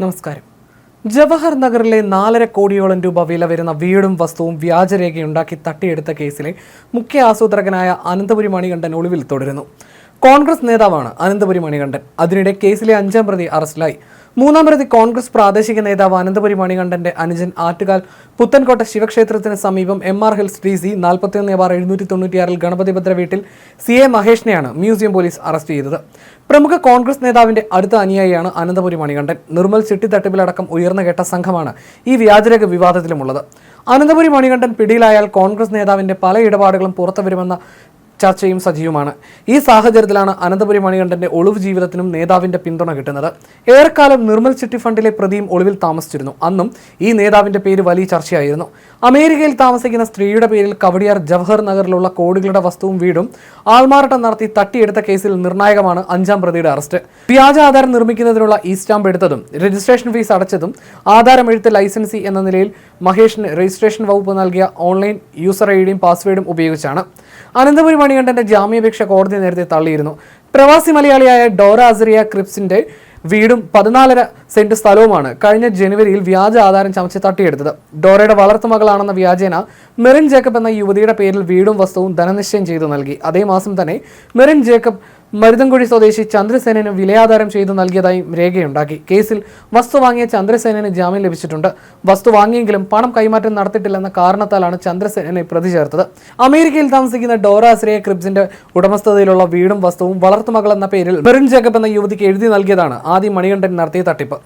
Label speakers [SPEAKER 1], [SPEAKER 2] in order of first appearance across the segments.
[SPEAKER 1] നമസ്കാരം. ജവഹർ നഗറിലെ നാലര കോടിയോളം രൂപ വില വരുന്ന വീടും വസ്തുവും വ്യാജരേഖയുണ്ടാക്കി തട്ടിയെടുത്ത കേസിലെ മുഖ്യ ആസൂത്രകനായ അനന്തപുരി മണികണ്ഠൻ ഒളിവിൽ തുടരുന്നു. കോൺഗ്രസ് നേതാവാണ് അനന്തപുരി മണികണ്ഠൻ. അതിനിടെ കേസിലെ അഞ്ചാം പ്രതി അറസ്റ്റിലായി. മൂന്നാം പ്രതി കോൺഗ്രസ് പ്രാദേശിക നേതാവ് അനന്തപുരി മണികണ്ഠന്റെ അനുജൻ ആറ്റുകാൽ പുത്തൻകോട്ട ശിവക്ഷേത്രത്തിന് സമീപം M R hills D C നാൽപ്പത്തിയൊന്ന് ബാർ എഴുന്നൂറ്റി തൊണ്ണൂറ്റിയാറിൽ ഗണപതി ഭദ്ര വീട്ടിൽ സി എ മഹേഷിനെയാണ് മ്യൂസിയം പോലീസ് അറസ്റ്റ് ചെയ്തത്. പ്രമുഖ കോൺഗ്രസ് നേതാവിന്റെ അടുത്ത അനുയായിയാണ് അനന്തപുരി മണികണ്ഠൻ. നിർമ്മൽ ചിട്ടി തട്ടിപ്പിലടക്കം ഉയർന്നു കേട്ട സംഘമാണ് ഈ വ്യാജരേഖ വിവാദത്തിലുമുള്ളത്. അനന്തപുരി മണികണ്ഠൻ പിടിയിലായാൽ കോൺഗ്രസ് നേതാവിന്റെ പല ഇടപാടുകളും പുറത്തുവരുമെന്ന ചർച്ചയും സജീവമാണ്. ഈ സാഹചര്യത്തിലാണ് അനന്തപുരി മണികണ്ഠന്റെ ഒളിവ് ജീവിതത്തിനും നേതാവിന്റെ പിന്തുണ കിട്ടുന്നത്. ഏറെക്കാലം നിർമ്മൽ ചിട്ടി ഫണ്ടിലെ പ്രതിയും ഒളിവിൽ താമസിച്ചിരുന്നു. അന്നും ഈ നേതാവിന്റെ പേര് വലിയ ചർച്ചയായിരുന്നു. അമേരിക്കയിൽ താമസിക്കുന്ന സ്ത്രീയുടെ പേരിൽ കവടിയാർ ജവഹർ നഗറിലുള്ള കോടികളുടെ വസ്തുവും വീടും ആൾമാറാട്ടം നടത്തി തട്ടിയെടുത്ത കേസിൽ നിർണായകമാണ് അഞ്ചാം പ്രതിയുടെ അറസ്റ്റ്. വ്യാജ ആധാരം നിർമ്മിക്കുന്നതിനുള്ള ഈ സ്റ്റാമ്പ് എടുത്തതും രജിസ്ട്രേഷൻ ഫീസ് അടച്ചതും ആധാരം എഴുത്ത് ലൈസൻസി എന്ന നിലയിൽ മഹേഷിന് രജിസ്ട്രേഷൻ വകുപ്പ് നൽകിയ ഓൺലൈൻ യൂസർ ഐ ഡിയും പാസ്വേഡും ഉപയോഗിച്ചാണ്. അനന്തപുരി മണികണ്ഠന്റെ ജാമ്യാപേക്ഷ കോടതി നേരത്തെ തള്ളിയിരുന്നു. പ്രവാസി മലയാളിയായ ഡോറ അസറിയ ക്രിപ്സിന്റെ വീടും പതിനാലര സെന്റ് സ്ഥലവുമാണ് കഴിഞ്ഞ ജനുവരിയിൽ വ്യാജ ആധാരം ചമച്ച് തട്ടിയെടുത്തത്. ഡോറയുടെ വളർത്തുമകളാണെന്ന വ്യാജേന മെറിൻ ജേക്കബ് എന്ന യുവതിയുടെ പേരിൽ വീടും വസ്തുവും ധനനിശ്ചയം ചെയ്തു നൽകി. അതേ മാസം തന്നെ മെറിൻ ജേക്കബ് മരുതൻകുഴി സ്വദേശി ചന്ദ്രസേനന് വിലയാധാരം ചെയ്തു നൽകിയതായും രേഖയുണ്ടാക്കി. കേസിൽ വസ്തു വാങ്ങിയ ചന്ദ്രസേനന് ജാമ്യം ലഭിച്ചിട്ടുണ്ട്. വസ്തു വാങ്ങിയെങ്കിലും പണം കൈമാറ്റം നടത്തിയിട്ടില്ലെന്ന കാരണത്താലാണ് ചന്ദ്രസേനനെ പ്രതി ചേർത്തത് അമേരിക്കയിൽ താമസിക്കുന്ന ഡോറ അസ്രയ ക്രിബ്സിന്റെ ഉടമസ്ഥതയിലുള്ള വീടും വസ്തുവും വളർത്തുമകൾ എന്ന പേരിൽ മെറിൻ ജേക്കബ് എന്ന യുവതിക്ക് എഴുതി നൽകിയതാണ് ആദ്യം മണികണ്ഠൻ നടത്തിയ തട്ടിപ്പ്.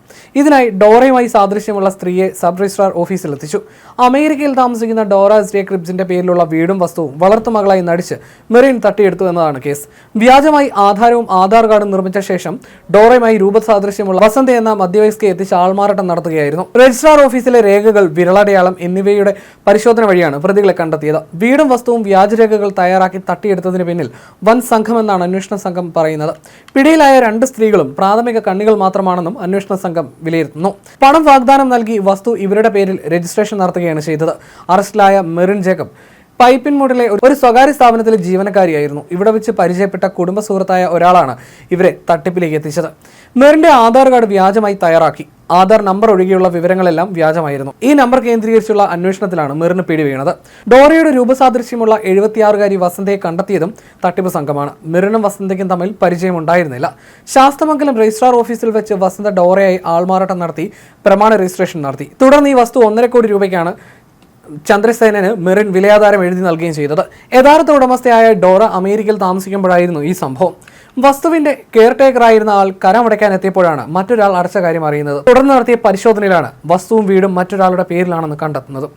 [SPEAKER 1] ഇതിനായി ഡോറയുമായി സാദൃശ്യമുള്ള സ്ത്രീയെ സബ് രജിസ്ട്രാർ ഓഫീസിലെത്തിച്ചു അമേരിക്കയിൽ താമസിക്കുന്ന ഡോറ അസ്രിയ ക്രിബ്സിന്റെ പേരിലുള്ള വീടും വസ്തുവും വളർത്തുമകളായി നടിച്ച് മെറിൻ തട്ടിയെടുത്തു എന്നതാണ് കേസ്. വ്യാജമായി ആധാരവും ആധാർ കാർഡും നിർമ്മിച്ച ശേഷം ഡോറയുമായി രൂപസാദൃശ്യമുള്ള വസന്ത എന്ന മധ്യവയസ്കയെ എത്തിച്ച് ആൾമാറാട്ടം നടത്തുകയായിരുന്നു. രജിസ്ട്രാർ ഓഫീസിലെ രേഖകൾ വിരളടയാളം എന്നിവയുടെ പരിശോധന വഴിയാണ് പ്രതികളെ കണ്ടെത്തിയത്. വീടും വസ്തുവും വ്യാജരേഖകൾ തയ്യാറാക്കി തട്ടിയെടുത്തതിന് പിന്നിൽ വൻ സംഘമെന്നാണ് അന്വേഷണ സംഘം പറയുന്നത്. പിടിയിലായ രണ്ട് സ്ത്രീകളും പ്രാഥമിക കണ്ണികൾ മാത്രമാണെന്നും അന്വേഷണ സംഘം വിലയിരുത്തുന്നു. പണം വാഗ്ദാനം നൽകി വസ്തു ഇവരുടെ പേരിൽ രജിസ്ട്രേഷൻ നടത്തുകയാണ് ചെയ്തത്. അറസ്റ്റിലായ മെറിൻ ജേക്കബ് പൈപ്പിൻമൂടിലെ ഒരു- സ്വകാര്യ സ്ഥാപനത്തിലെ ജീവനക്കാരിയായിരുന്നു. ഇവിടെ വെച്ച് പരിചയപ്പെട്ട കുടുംബ സുഹൃത്തായ ഒരാളാണ് ഇവരെ തട്ടിപ്പിലേക്ക് എത്തിച്ചത്. മേറിന്റെ ആധാർ കാർഡ് വ്യാജമായി തയ്യാറാക്കി. ആധാർ നമ്പർ ഒഴികെയുള്ള വിവരങ്ങളെല്ലാം വ്യാജമായിരുന്നു. ഈ നമ്പർ കേന്ദ്രീകരിച്ചുള്ള അന്വേഷണത്തിലാണ് മിറിന് പിടി വീണത് ഡോറയുടെ രൂപസാദൃശ്യമുള്ള എഴുപത്തിയാറുകാരി വസന്തയെ കണ്ടെത്തിയതും തട്ടിപ്പ് സംഘമാണ്. മെറിനും വസന്തയ്ക്കും തമ്മിൽ പരിചയമുണ്ടായിരുന്നില്ല. ശാസ്തമംഗലം രജിസ്ട്രാർ ഓഫീസിൽ വെച്ച് വസന്ത ഡോറയായി ആൾമാറാട്ടം നടത്തി പ്രമാണ രജിസ്ട്രേഷൻ നടത്തി. തുടർന്ന് ഈ വസ്തു ഒന്നര കോടി രൂപയ്ക്കാണ് ചന്ദ്രസേനന് മെറിൻ വിലയാധാരം എഴുതി നൽകുകയും ചെയ്തത്. യഥാർത്ഥ ഉടമസ്ഥയായ ഡോറ അമേരിക്കയിൽ താമസിക്കുമ്പോഴായിരുന്നു ഈ സംഭവം. വസ്തുവിന്റെ കെയർടേക്കർ ആയിരുന്ന ആൾ കരമടയ്ക്കാൻ എത്തിയപ്പോഴാണ് മറ്റൊരാൾ അടച്ച കാര്യം അറിയുന്നത്. തുടർന്ന് നടത്തിയ പരിശോധനയിലാണ് വസ്തുവും വീടും മറ്റൊരാളുടെ പേരിലാണെന്ന് കണ്ടെത്തുന്നത്.